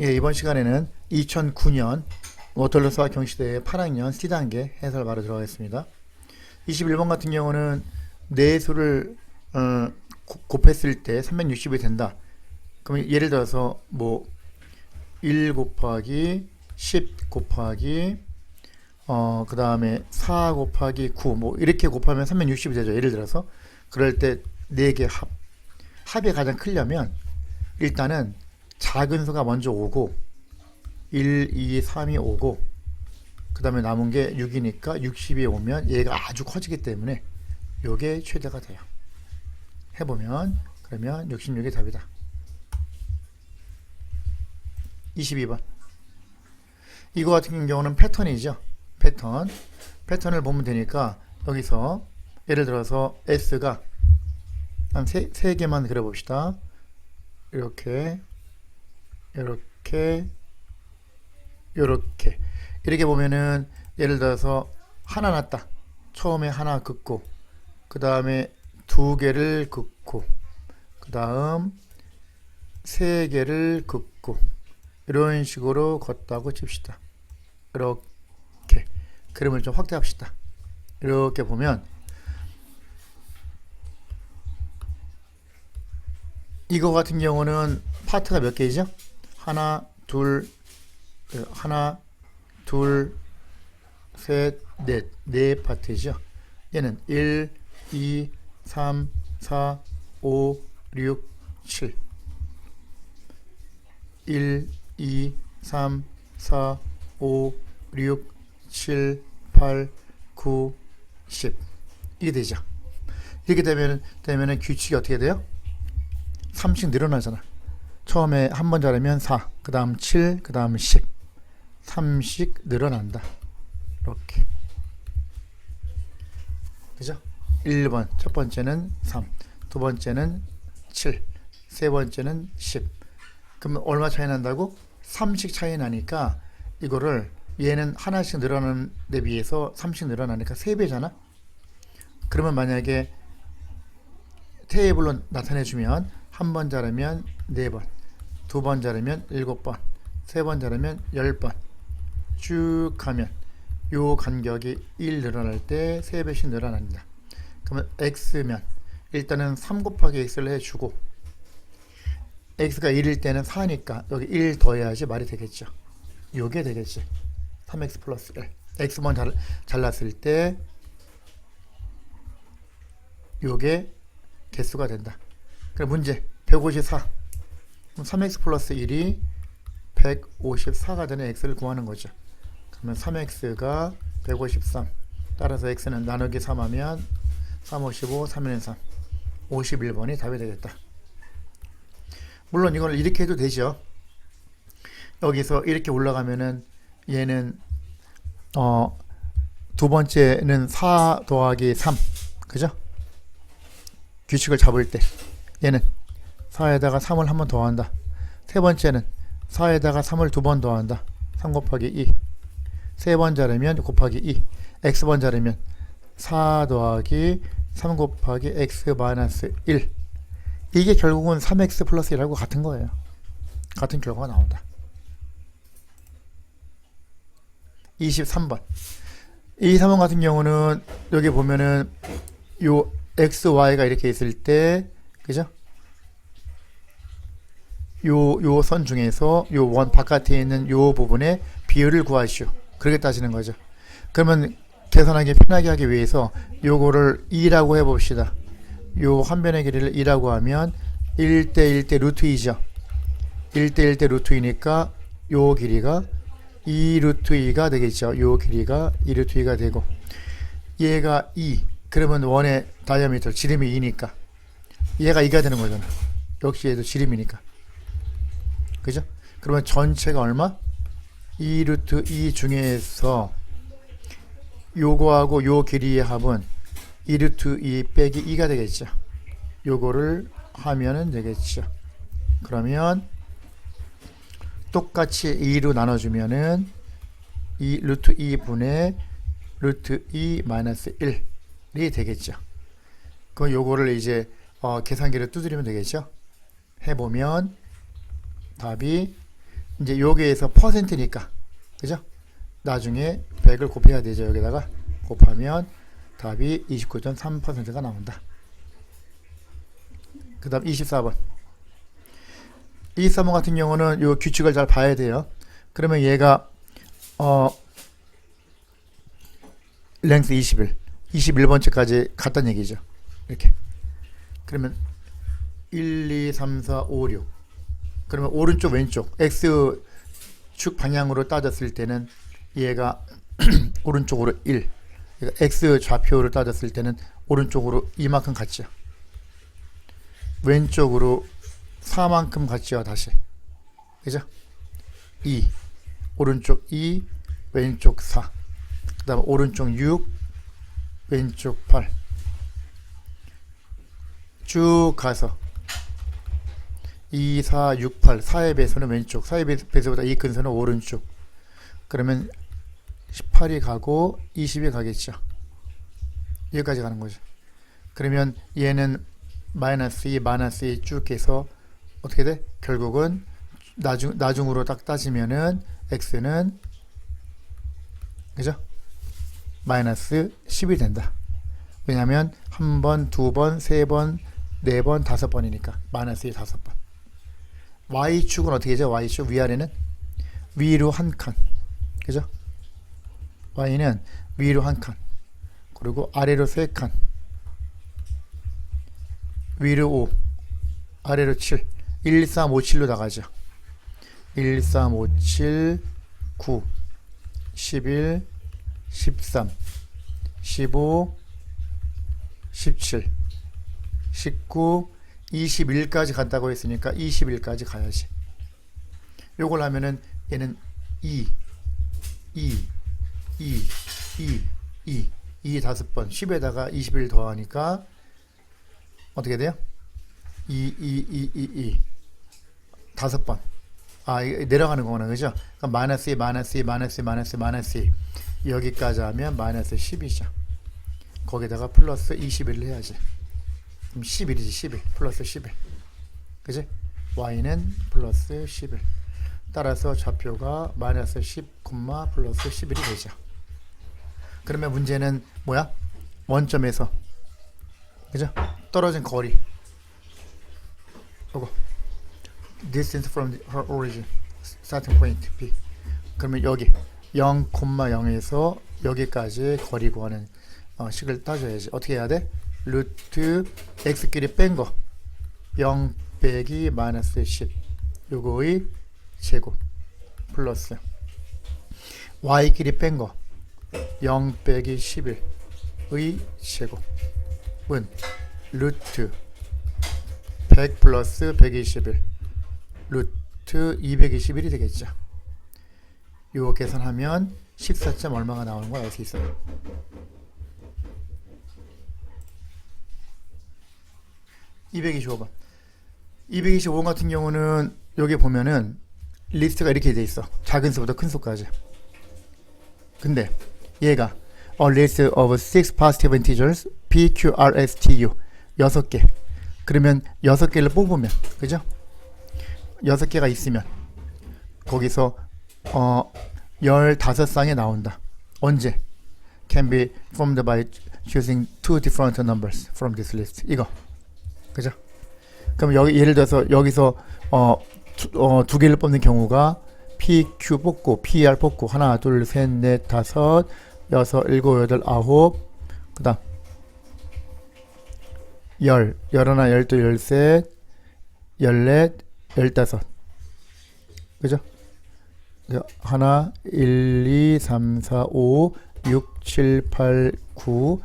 예, 이번 시간에는 2009년 워털러스와 경시대의 8학년 C단계 해설 바로 들어가겠습니다. 21번 같은 경우는 네 수를 어, 고- 곱했을 때 360이 된다. 그럼 예를 들어서 뭐 1 곱하기 10 곱하기 어, 그 다음에 4 곱하기 9, 뭐, 이렇게 곱하면 360이 되죠. 예를 들어서. 그럴 때 4개 합. 합이 가장 크려면, 일단은 작은 수가 먼저 오고, 1, 2, 3이 오고, 그 다음에 남은 게 6이니까 60이 오면 얘가 아주 커지기 때문에 요게 최대가 돼요. 해보면, 그러면 66이 답이다. 22번. 이거 같은 경우는 패턴이죠. 패턴. 패턴을 보면 되니까 여기서 예를 들어서 S가 한 세, 세 개만 그려봅시다. 이렇게, 이렇게, 이렇게. 이렇게 보면은 예를 들어서 하나 났다. 처음에 하나 긋고, 그 다음에 두 개를 긋고, 그 다음 세 개를 긋고, 이런 식으로 걷다고 칩시다. 이렇게 그림을 좀 확대합시다. 이렇게 보면 이거 같은 경우는 파트가 몇 개이죠? 하나, 둘, 어, 하나, 둘, 셋, 넷, 네 파트죠. 얘는 1, 2, 3, 4, 5, 6, 7. 1, 2, 3, 4, 5, 6, 7, 8, 9, 10. 이게 되죠. 이렇게 되면, 되면은 규칙이 어떻게 돼요? 3씩 늘어나잖아. 처음에 한 번 자르면 4, 그 다음 7, 그 다음 10. 3씩 늘어난다. 이렇게. 그죠? 1번, 첫 번째는 3, 두 번째는 7, 세 번째는 10. 그러면 얼마 차이 난다고? 3씩 차이 나니까 이거를 얘는 하나씩 늘어나는 데 비해서 3씩 늘어나니까 3배잖아? 그러면 만약에 테이블로 나타내 주면 한 번 자르면 4번, 두 번 자르면 7번, 세 번 자르면 10번 쭉 가면 요 간격이 1 늘어날 때 3배씩 늘어납니다. 그러면 x면 일단은 3 곱하기 x를 해주고 x가 1일 때는 4니까 여기 1 더해야지 말이 되겠죠. 요게 되겠지. 3x 플러스 1. x만 잘, 잘랐을 때 요게 개수가 된다. 그럼 문제 154. 그럼 3x 플러스 1이 154가 되는 x를 구하는 거죠. 그러면 3x가 153. 따라서 x는 나누기 3하면 355, 3은 3. 51번이 답이 되겠다. 물론 이걸 이렇게 해도 되죠. 여기서 이렇게 올라가면은 얘는 어 두 번째는 4 더하기 3 그죠? 규칙을 잡을 때 얘는 4에다가 3을 한 번 더한다. 세 번째는 4에다가 3을 두 번 더한다. 3 곱하기 2. 세 번 자르면 곱하기 2. x번 자르면 4 더하기 3 곱하기 x 마이너스 1. 이게 결국은 3x 플러스 1하고 같은 거예요. 같은 결과가 나온다. 23번. 23번 같은 경우는 여기 보면은 요 x, y가 이렇게 있을 때 그죠? 요 요 선 중에서 요 원 바깥에 있는 요 부분의 비율을 구하시오. 그렇게 따지는 거죠. 그러면 계산하기 편하게 하기 위해서 요거를 2라고 해 봅시다. 요 한 변의 길이를 2라고 하면 1대 1대 루트 2죠. 1대 1대 루트 2니까 요 길이가 2 루트 2가 되겠죠. 요 길이가 2 루트 2가 되고 얘가 2 그러면 원의 다이아미터 지름이 2니까 얘가 2가 되는 거잖아. 역시 얘도 지름이니까. 그죠? 그러면 전체가 얼마? 2 루트 2 중에서 요거하고 요 길이의 합은 2 루트 2 빼기 2가 되겠죠. 요거를 하면은 되겠죠. 그러면 똑같이 2로 나눠주면은 2 루트 2분의 루트 2 마이너스 1이 되겠죠. 그럼 요거를 이제 어, 계산기를 두드리면 되겠죠. 해보면 답이 이제 여기에서 퍼센트니까 그죠? 나중에 100을 곱해야 되죠. 여기다가 곱하면 답이 29.3%가 나온다. 그 다음 24번 23번 같은 경우는 요 규칙을 잘 봐야 돼요. 그러면 얘가 어 랭스 21 21번째까지 갔단 얘기죠. 이렇게 그러면 1, 2, 3, 4, 5, 6 그러면 오른쪽 왼쪽 x 축 방향으로 따졌을 때는 얘가 오른쪽으로 1 그러니까 x 좌표를 따졌을 때는 오른쪽으로 이만큼 갔죠. 왼쪽으로 4만큼 갔죠. 다시 그죠? 2 오른쪽 2 왼쪽 4 그다음 오른쪽 6 왼쪽 8쭉 가서 2, 4, 6, 8 4의 배수는 왼쪽 4의 배- 배수보다 이큰 수는 오른쪽 그러면 18이 가고 20이 가겠죠 여기까지 가는 거죠 그러면 얘는 마이너스 2, 마이너스 2 쭉 해서 어떻게 돼? 결국은 나중, 나중으로 딱 따지면은 x는 그죠? 마이너스 10이 된다 왜냐하면 한 번, 두 번, 세 번, 네 번, 다섯 번이니까 마이너스 다섯 번. Y축은 어떻게 되죠? y축 위아래는 위로 한 칸, 그죠? y는 위로 한 칸, 그리고 아래로 세 칸, 위로 5, 아래로 7, 1, 3, 5, 7로 나가죠. 1, 3, 5, 7, 9, 11, 13, 15, 17, 19, 21까지 간다고 했으니까 21까지 가야지. 요걸 하면은 얘는 2, 2, 2, 2, 2, 2 다섯 번, 10에다가 21 더하니까 어떻게 돼요? 2, 2, 2, 2, 2 다섯 번. 아, 내려가는 거구나, 그죠? 그럼 마이너스 2, 마이너스 2, 마이너스 2, 마이너스 2, 마이너스 2 여기까지 하면 마이너스 10이죠. 거기다가 플러스 21을 해야지. 그럼 11이지 11 플러스 11 그지? y는 플러스 11 따라서 좌표가 마이너스 10, 플러스 11이 되죠. 그러면 문제는 뭐야? 원점에서 그죠? 떨어진 거리 이거 distance from the- origin starting point B 그러면 여기 0,0에서 여기까지 거리 구하는 어, 식을 따져야지 어떻게 해야 돼? 루트 x끼리 뺀 거. 0 빼기 마이너스 10 요거의 제곱 플러스 y끼리 뺀 거. 0 빼기 11의 제곱은 루트 100 플러스 121 루트 221이 되겠죠. 요거 계산하면 14점 얼마가 나오는 거 알 수 있어요 225번. 225번 같은 경우는 여기 보면은 리스트가 이렇게 돼 있어. 작은 수부터 큰 수까지. 근데 얘가 a list of six positive integers p, q, r, s, t, u 여섯 개. 그러면 여섯 개를 뽑으면 그죠? 여섯 개가 있으면 거기서 어 15쌍이 나온다. 언제? can be formed by choosing two different numbers from this list. 이거. 그죠? 그럼 여기 예를 들어서 여기서 어, 두, 어, 두 개를 뽑는 경우가 P, Q 뽑고 PR 뽑고 하나, 둘, 셋, 넷, 다섯, 여섯, 일곱, 여덟, 아홉, 그다음 열, 열하나, 열둘, 열셋, 열넷, 열다섯, 그죠? 하나, 일, 이, 삼, 사, 오, 육, 칠, 팔, 구,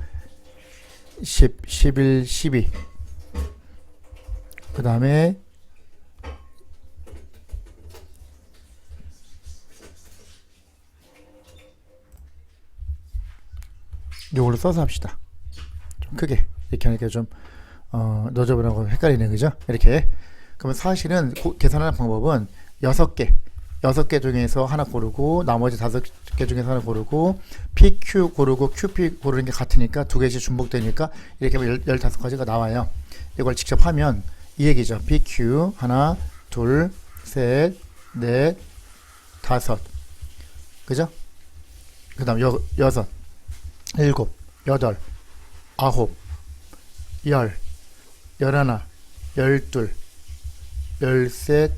십, 십일, 십이. 그 다음에 요걸로 써서 합시다. 좀 크게 이렇게 하니까 좀 어, 너저분하고 헷갈리는 거죠? 이렇게 그러면 사실은 고, 계산하는 방법은 여섯 개 여섯 개 중에서 하나 고르고 나머지 다섯 개 중에서 하나 고르고 PQ 고르고 QP 고르는 게 같으니까 두 개씩 중복되니까 이렇게 하면 열- 열다섯 가지가 나와요. 이걸 직접 하면 이 얘기죠. PQ 하나, 둘, 셋, 넷, 다섯. 그죠? 그 다음 여, 여섯, 일곱, 여덟, 아홉, 열, 열하나, 열둘, 열셋,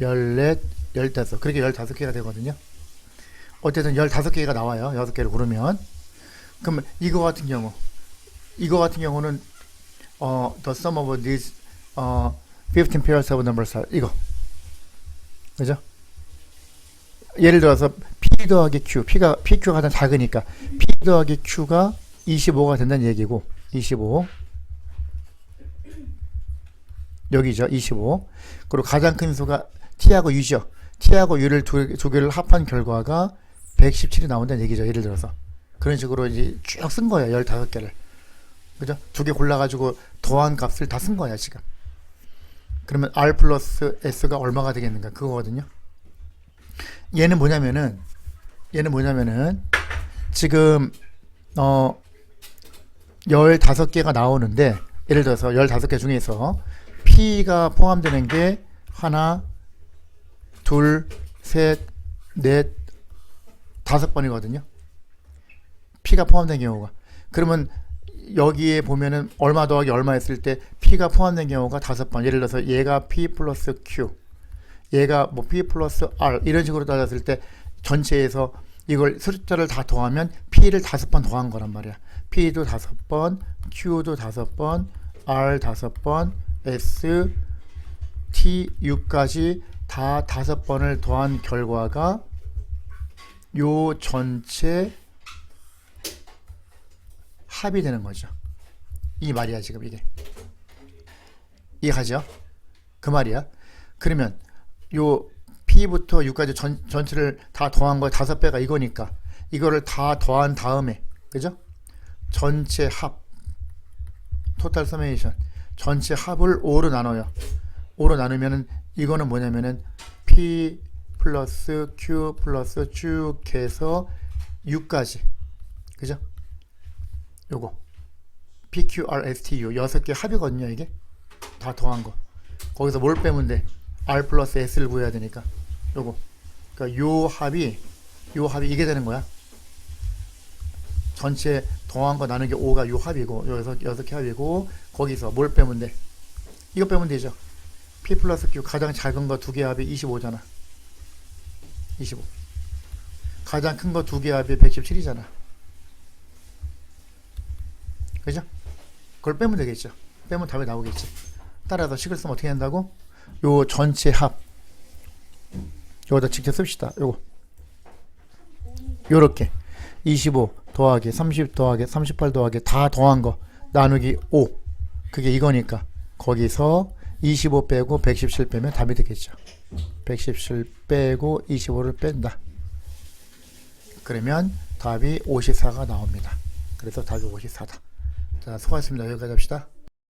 열넷, 열다섯. 그렇게 열다섯 개가 되거든요. 어쨌든 열다섯 개가 나와요. 여섯 개를 고르면. 그러면 이거 같은 경우, 이거 같은 경우는 어, the sum of these 어, 15 pairs of numbers 이거. 그죠? 예를 들어서 P 더하기 Q, P가 PQ가 가장 작으니까 P 더하기 Q가 25가 된다는 얘기고 25 여기죠 25 그리고 가장 큰 수가 T하고 U죠. T하고 U를 두, 두 개를 합한 결과가 117이 나온다는 얘기죠 예를 들어서. 그런 식으로 이제 쭉 쓴 거예요 15개를. 그죠? 두 개 골라가지고 더한 값을 다 쓴 거야 지금 그러면 R 플러스 S가 얼마가 되겠는가 그거거든요 얘는 뭐냐면은 얘는 뭐냐면은 지금 어 15개가 나오는데 예를 들어서 15개 중에서 P가 포함되는 게 하나, 둘, 셋, 넷, 다섯 번이거든요. P가 포함된 경우가. 그러면 여기에 보면은 얼마 더하기 얼마 했을 때 P가 포함된 경우가 다섯 번. 예를 들어서 얘가 P 플러스 Q, 얘가 뭐 P 플러스 R 이런 식으로 따졌을 때 전체에서 이걸 숫자를 다 더하면 P를 다섯 번 더한 거란 말이야. P도 다섯 번, Q도 다섯 번, R 다섯 번, S, T, U까지 다 다섯 번을 더한 결과가 요 전체 합이 되는 거죠. 이 말이야 지금 이게 이해가죠? 그 말이야. 그러면 요 P부터 U까지 전, 전체를 다 더한 거 다섯 배가 이거니까 이거를 다 더한 다음에 그죠? 전체 합 토탈 서메이션 전체 합을 5로 나눠요. 5로 나누면은 이거는 뭐냐면은 P 플러스 Q 플러스 쭉 해서 U까지 그죠? 요거. P, Q, R, S, T, U. 여섯 개 합이거든요 이게. 다 더한 거. 거기서 뭘 빼면 돼? R 플러스 S를 구해야 되니까. 요거. 그러니까 요 합이 요 합이 이게 되는 거야. 전체 더한 거 나누기 5가 요 합이고 요 여섯, 여섯 개 합이고 거기서 뭘 빼면 돼? 이거 빼면 되죠. P 플러스 Q 가장 작은 거 두 개 합이 25잖아. 25 가장 큰 거 두 개 합이 117이잖아 그죠? 그걸 빼면 되겠죠. 빼면 답이 나오겠지. 따라서 식을 쓰면 어떻게 한다고? 요 전체 합. 요거다 직접 씁시다. 요거. 요렇게. 25 더하기 30 더하기 38 더하기 다 더한 거. 나누기 5 그게 이거니까. 거기서 25 빼고 117 빼면 답이 되겠죠. 117 빼고 25를 뺀다. 그러면 답이 54가 나옵니다. 그래서 답이 54다 자 수고하셨습니다. 여기까지 합시다